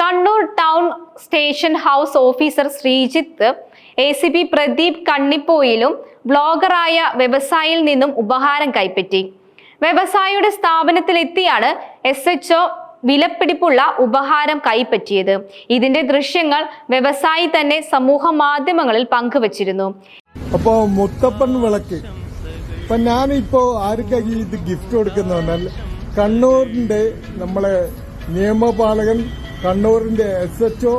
Kannur town station house officer Sreejith A C P Pradeep കണ്ണിപ്പോയിലും ബ്ലോഗറായ വ്യവസായിയിൽ നിന്നും ഉപഹാരം കൈപ്പറ്റി. വ്യവസായിയുടെ സ്ഥാപനത്തിലെത്തിയാണ് എസ് എച്ച് ഒ വിലപ്പിടിപ്പുള്ള ഉപഹാരം കൈപ്പറ്റിയത്. ഇതിന്റെ ദൃശ്യങ്ങൾ വ്യവസായി തന്നെ സമൂഹ മാധ്യമങ്ങളിൽ പങ്കുവച്ചിരുന്നു. അപ്പോ മുത്തപ്പൻ വിളക്ക്. അപ്പൊ ഞാനിപ്പോ ആർക്കാണ് ഇത് ഗിഫ്റ്റ് കൊടുക്കുന്ന കണ്ണൂരിന്റെ നമ്മളെ നിയമപാലകൻ കണ്ണൂരിന്റെ എസ് എച്ച് ഒ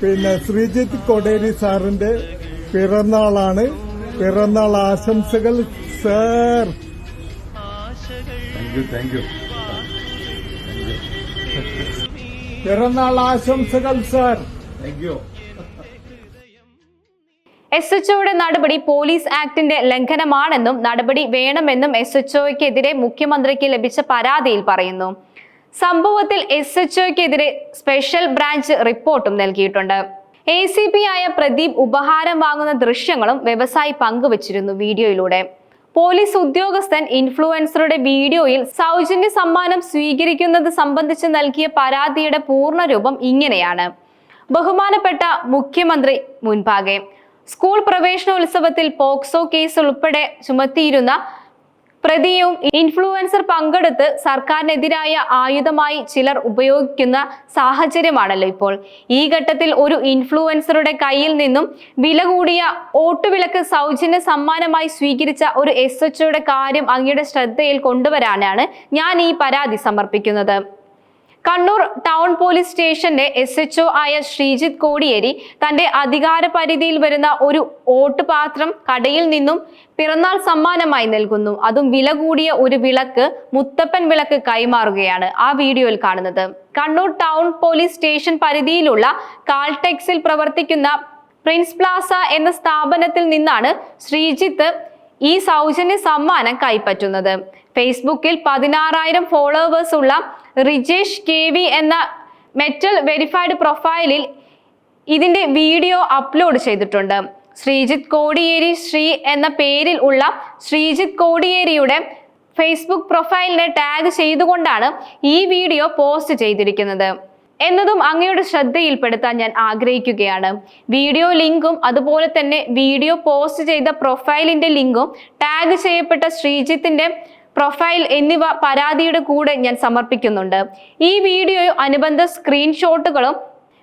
പിന്നെ ശ്രീജിത്ത് കൊടേരി സാറിന്റെ പിറന്നാളാണ്. പിറന്നാൾ ആശംസകൾ സാർ. താങ്ക് യു പിറന്നാൾ ആശംസകൾ sir. Thank you S H ഒയുടെ നടപടി പോലീസ് ആക്ടിന്റെ ലംഘനമാണെന്നും നടപടി വേണമെന്നും എസ് എച്ച് ഒക്കെതിരെ മുഖ്യമന്ത്രിക്ക് ലഭിച്ച പരാതിയിൽ പറയുന്നു. സംഭവത്തിൽ എസ് എച്ച് ഒക്കെതിരെ സ്പെഷ്യൽ ബ്രാഞ്ച് റിപ്പോർട്ടും നൽകിയിട്ടുണ്ട്. എ സി പി ആയ പ്രദീപ് ഉപഹാരം വാങ്ങുന്ന ദൃശ്യങ്ങളും വ്യവസായി പങ്കുവച്ചിരുന്നു വീഡിയോയിലൂടെ. പോലീസ് ഉദ്യോഗസ്ഥൻ ഇൻഫ്ലുവൻസറുടെ വീഡിയോയിൽ സൗജന്യ സമ്മാനം സ്വീകരിക്കുന്നത് സംബന്ധിച്ച് നൽകിയ പരാതിയുടെ പൂർണരൂപം ഇങ്ങനെയാണ്. ബഹുമാനപ്പെട്ട മുഖ്യമന്ത്രി മുൻപാകെ. സ്കൂൾ പ്രവേശനോത്സവത്തിൽ പോക്സോ കേസ് ഉൾപ്പെടെ ചുമത്തിയിരുന്ന പ്രതിയും ഇൻഫ്ലുവൻസർ പങ്കെടുത്ത് സർക്കാരിനെതിരായ ആയുധമായി ചിലർ ഉപയോഗിക്കുന്ന സാഹചര്യമാണല്ലോ ഇപ്പോൾ. ഈ ഘട്ടത്തിൽ ഒരു ഇൻഫ്ലുവൻസറുടെ കയ്യിൽ നിന്നും വില കൂടിയ ഓട്ടുവിളക്ക് സൗജന്യ സമ്മാനമായി സ്വീകരിച്ച ഒരു എസ് എച്ച്ഒയുടെ കാര്യം അങ്ങയുടെ ശ്രദ്ധയിൽ കൊണ്ടുവരാനാണ് ഞാൻ ഈ പരാതി സമർപ്പിക്കുന്നത്. കണ്ണൂർ ടൗൺ പോലീസ് സ്റ്റേഷന്റെ എസ് എച്ച് ആയ ശ്രീജിത്ത് കോടിയേരി തന്റെ അധികാര പരിധിയിൽ വരുന്ന ഒരു ഓട്ടുപാത്രം കടയിൽ നിന്നും പിറന്നാൾ സമ്മാനമായി നൽകുന്നു. അതും വില കൂടിയ ഒരു വിളക്ക് മുത്തപ്പൻ വിളക്ക് കൈമാറുകയാണ് ആ വീഡിയോയിൽ കാണുന്നത്. കണ്ണൂർ ടൗൺ പോലീസ് സ്റ്റേഷൻ പരിധിയിലുള്ള കാൾടെക്സിൽ പ്രവർത്തിക്കുന്ന പ്രിൻസ് പ്ലാസ എന്ന സ്ഥാപനത്തിൽ നിന്നാണ് ശ്രീജിത്ത് ഈ സൗജന്യ സമ്മാനം കൈപ്പറ്റുന്നത്. ഫേസ്ബുക്കിൽ പതിനാറായിരം ഫോളോവേഴ്സ് ഉള്ള റിജേഷ് കെ വി എന്ന മെറ്റൽ വെരിഫൈഡ് പ്രൊഫൈലിൽ ഇതിന്റെ വീഡിയോ അപ്ലോഡ് ചെയ്തിട്ടുണ്ട്. ശ്രീജിത്ത് കോടിയേരി ശ്രീ എന്ന പേരിൽ ഉള്ള ശ്രീജിത്ത് കോടിയേരിയുടെ ഫേസ്ബുക്ക് പ്രൊഫൈലിനെ ടാഗ് ചെയ്തുകൊണ്ടാണ് ഈ വീഡിയോ പോസ്റ്റ് ചെയ്തിരിക്കുന്നത്. എന്നതും അങ്ങയുടെ ശ്രദ്ധയിൽപ്പെടുത്താൻ ഞാൻ ആഗ്രഹിക്കുകയാണ്. വീഡിയോ ലിങ്കും അതുപോലെ തന്നെ വീഡിയോ പോസ്റ്റ് ചെയ്ത പ്രൊഫൈലിന്റെ ലിങ്കും ടാഗ് ചെയ്യപ്പെട്ട ശ്രീജിത്തിന്റെ പ്രൊഫൈൽ എന്നിവ പരാതിയുടെ കൂടെ ഞാൻ സമർപ്പിക്കുന്നുണ്ട്. ഈ വീഡിയോയും അനുബന്ധ സ്ക്രീൻഷോട്ടുകളും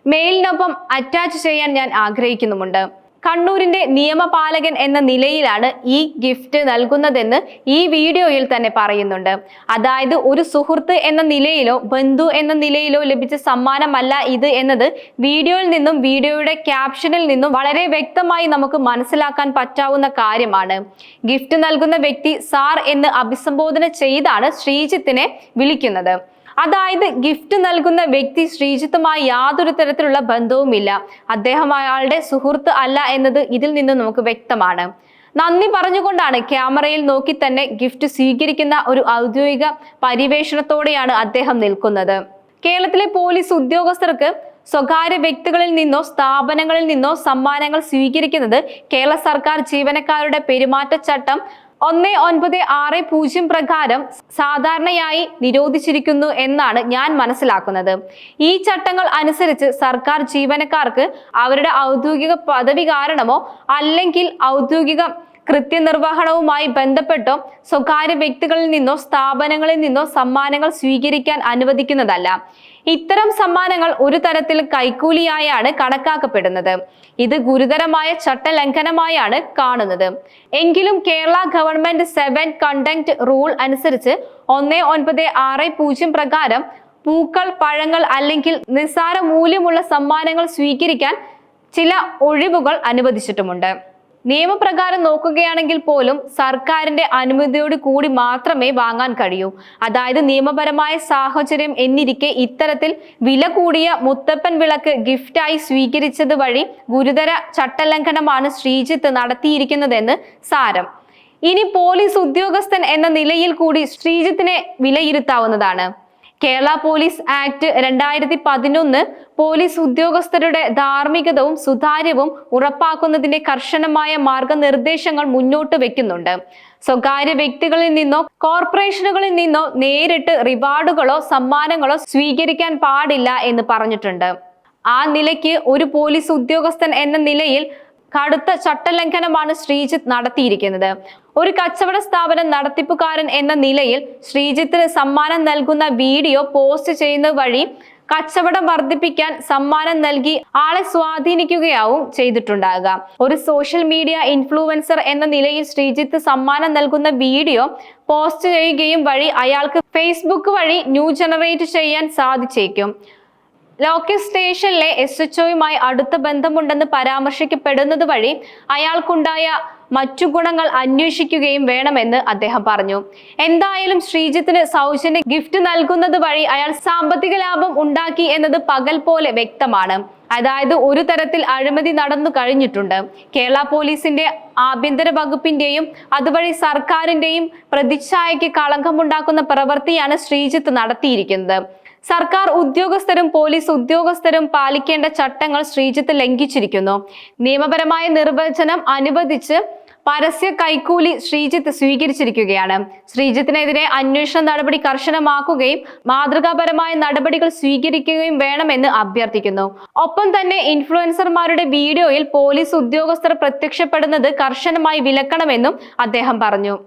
മെയിലിനൊപ്പം അറ്റാച്ച് ചെയ്യാൻ ഞാൻ ആഗ്രഹിക്കുന്നുമുണ്ട്. കണ്ണൂരിന്റെ നിയമപാലകൻ എന്ന നിലയിലാണ് ഈ ഗിഫ്റ്റ് നൽകുന്നതെന്ന് ഈ വീഡിയോയിൽ തന്നെ പറയുന്നുണ്ട്. അതായത് ഒരു സുഹൃത്ത് എന്ന നിലയിലോ ബന്ധു എന്ന നിലയിലോ ലഭിച്ച സമ്മാനമല്ല ഇത് എന്നത് വീഡിയോയിൽ നിന്നും വീഡിയോയുടെ ക്യാപ്ഷനിൽ നിന്നും വളരെ വ്യക്തമായി നമുക്ക് മനസ്സിലാക്കാൻ പറ്റാവുന്ന കാര്യമാണ്. ഗിഫ്റ്റ് നൽകുന്ന വ്യക്തി സാർ എന്ന് അഭിസംബോധന ചെയ്താണ് ശ്രീജിത്തിനെ വിളിക്കുന്നത്. അതായത് ഗിഫ്റ്റ് നൽകുന്ന വ്യക്തി ശ്രീജിത്തുമായി യാതൊരു തരത്തിലുള്ള ബന്ധവുമില്ല. അദ്ദേഹം അയാളുടെ സുഹൃത്ത് അല്ല എന്നത് ഇതിൽ നിന്ന് നമുക്ക് വ്യക്തമാണ്. നന്ദി പറഞ്ഞുകൊണ്ടാണ് ക്യാമറയിൽ നോക്കി തന്നെ ഗിഫ്റ്റ് സ്വീകരിക്കുന്ന ഒരു ഔദ്യോഗിക പരിവേഷണത്തോടെയാണ് അദ്ദേഹം നിൽക്കുന്നത്. കേരളത്തിലെ പോലീസ് ഉദ്യോഗസ്ഥർക്ക് സ്വകാര്യ വ്യക്തികളിൽ നിന്നോ സ്ഥാപനങ്ങളിൽ നിന്നോ സമ്മാനങ്ങൾ സ്വീകരിക്കുന്നത് കേരള സർക്കാർ ജീവനക്കാരുടെ പെരുമാറ്റച്ചട്ടം ഒന്ന് ഒൻപത് ആറ് പൂജ്യം പ്രകാരം സാധാരണയായി നിരോധിച്ചിരിക്കുന്നു എന്നാണ് ഞാൻ മനസ്സിലാക്കുന്നത്. ഈ ചട്ടങ്ങൾ അനുസരിച്ച് സർക്കാർ ജീവനക്കാർക്ക് അവരുടെ ഔദ്യോഗിക പദവി കാരണമോ അല്ലെങ്കിൽ ഔദ്യോഗിക കൃത്യനിർവഹണവുമായി ബന്ധപ്പെട്ടോ സ്വകാര്യ വ്യക്തികളിൽ നിന്നോ സ്ഥാപനങ്ങളിൽ നിന്നോ സമ്മാനങ്ങൾ സ്വീകരിക്കാൻ അനുവദിക്കുന്നതല്ല. ഇത്തരം സമ്മാനങ്ങൾ ഒരു തരത്തിൽ കൈക്കൂലിയായാണ് കണക്കാക്കപ്പെടുന്നത്. ഇത് ഗുരുതരമായ ചട്ടലംഘനമായാണ് കാണുന്നത്. എങ്കിലും Kerala government servant conduct rule അനുസരിച്ച് ഒന്ന് ഒൻപത് ആറ് പൂജ്യം പ്രകാരം പൂക്കൾ പഴങ്ങൾ അല്ലെങ്കിൽ നിസ്സാര മൂല്യമുള്ള സമ്മാനങ്ങൾ സ്വീകരിക്കാൻ ചില ഒഴിവുകൾ അനുവദിച്ചിട്ടുമുണ്ട്. നിയമപ്രകാരം നോക്കുകയാണെങ്കിൽ പോലും സർക്കാരിന്റെ അനുമതിയോട് കൂടി മാത്രമേ വാങ്ങാൻ കഴിയൂ. അതായത് നിയമപരമായ സാഹചര്യം എന്നിരിക്കെ ഇത്തരത്തിൽ വില കൂടിയ മുത്തപ്പൻ വിളക്ക് ഗിഫ്റ്റായി സ്വീകരിച്ചത് വഴി ഗുരുതര ചട്ടലംഘനമാണ് ശ്രീജിത്ത് നടത്തിയിരിക്കുന്നതെന്ന് സാരം. ഇനി പോലീസ് ഉദ്യോഗസ്ഥൻ എന്ന നിലയിൽ കൂടി ശ്രീജിത്തിനെ വിലയിരുത്താവുന്നതാണ്. കേരള പോലീസ് ആക്ട് രണ്ടായിരത്തി പതിനൊന്ന് പോലീസ് ഉദ്യോഗസ്ഥരുടെ ധാർമ്മികതവും സുതാര്യവും ഉറപ്പാക്കുന്നതിന്റെ കർശനമായ മാർഗനിർദ്ദേശങ്ങൾ മുന്നോട്ട് വെക്കുന്നുണ്ട്. സ്വകാര്യ വ്യക്തികളിൽ നിന്നോ കോർപ്പറേഷനുകളിൽ നിന്നോ നേരിട്ട് റിവാർഡുകളോ സമ്മാനങ്ങളോ സ്വീകരിക്കാൻ പാടില്ല എന്ന് പറഞ്ഞിട്ടുണ്ട്. ആ നിലയ്ക്ക് ഒരു പോലീസ് ഉദ്യോഗസ്ഥൻ എന്ന നിലയിൽ കടുത്ത ചട്ടലംഘനമാണ് ശ്രീജിത്ത് നടത്തിയിരിക്കുന്നത്. ഒരു കച്ചവട സ്ഥാപനം നടത്തിപ്പുകാരൻ എന്ന നിലയിൽ ശ്രീജിത്തിന് സമ്മാനം നൽകുന്ന വീഡിയോ പോസ്റ്റ് ചെയ്യുന്നത് വഴി കച്ചവടം വർദ്ധിപ്പിക്കാൻ സമ്മാനം നൽകി ആളെ സ്വാധീനിക്കുകയാവും ചെയ്തിട്ടുണ്ടാകുക ഒരു സോഷ്യൽ മീഡിയ ഇൻഫ്ലുവൻസർ എന്ന നിലയിൽ ശ്രീജിത്ത് സമ്മാനം നൽകുന്ന വീഡിയോ പോസ്റ്റ് ചെയ്യുകയും വഴി അയാൾക്ക് ഫേസ്ബുക്ക് വഴി ന്യൂ ജനറേറ്റ് ചെയ്യാൻ സാധിച്ചേക്കും. ലോക്കൽ സ്റ്റേഷനിലെ എസ് എച്ച് ഒയുമായി അടുത്ത ബന്ധമുണ്ടെന്ന് പരാമർശിക്കപ്പെടുന്നത് വഴി അയാൾക്കുണ്ടായ മറ്റു ഗുണങ്ങൾ അന്വേഷിക്കുകയും വേണമെന്ന് അദ്ദേഹം പറഞ്ഞു. എന്തായാലും ശ്രീജിത്തിന് സൗജന്യ ഗിഫ്റ്റ് നൽകുന്നത് വഴി അയാൾ സാമ്പത്തിക ലാഭം ഉണ്ടാക്കി എന്നത് പകൽ പോലെ വ്യക്തമാണ്. അതായത് ഒരു തരത്തിൽ അഴിമതി നടന്നു കഴിഞ്ഞിട്ടുണ്ട്. കേരള പോലീസിന്റെ ആഭ്യന്തര വകുപ്പിന്റെയും അതുവഴി സർക്കാരിന്റെയും പ്രതിച്ഛായയ്ക്ക് കളങ്കമുണ്ടാക്കുന്ന പ്രവൃത്തിയാണ് ശ്രീജിത്ത് നടത്തിയിരിക്കുന്നത്. സർക്കാർ ഉദ്യോഗസ്ഥരും പോലീസ് ഉദ്യോഗസ്ഥരും പാലിക്കേണ്ട ചട്ടങ്ങൾ ശ്രീജിത്ത് ലംഘിച്ചിരിക്കുന്നു. നിയമപരമായ നിർവചനം അനുവദിച്ച് പരസ്യ കൈക്കൂലി ശ്രീജിത്ത് സ്വീകരിച്ചിരിക്കുകയാണ്. ശ്രീജിത്തിനെതിരെ അന്വേഷണ നടപടി കർശനമാക്കുകയും മാതൃകാപരമായ നടപടികൾ സ്വീകരിക്കുകയും വേണമെന്ന് അഭ്യർത്ഥിക്കുന്നു. ഒപ്പം തന്നെ ഇൻഫ്ലുവൻസർമാരുടെ വീഡിയോയിൽ പോലീസ് ഉദ്യോഗസ്ഥർ പ്രത്യക്ഷപ്പെടുന്നത് കർശനമായി വിലക്കണമെന്നും അദ്ദേഹം പറഞ്ഞു.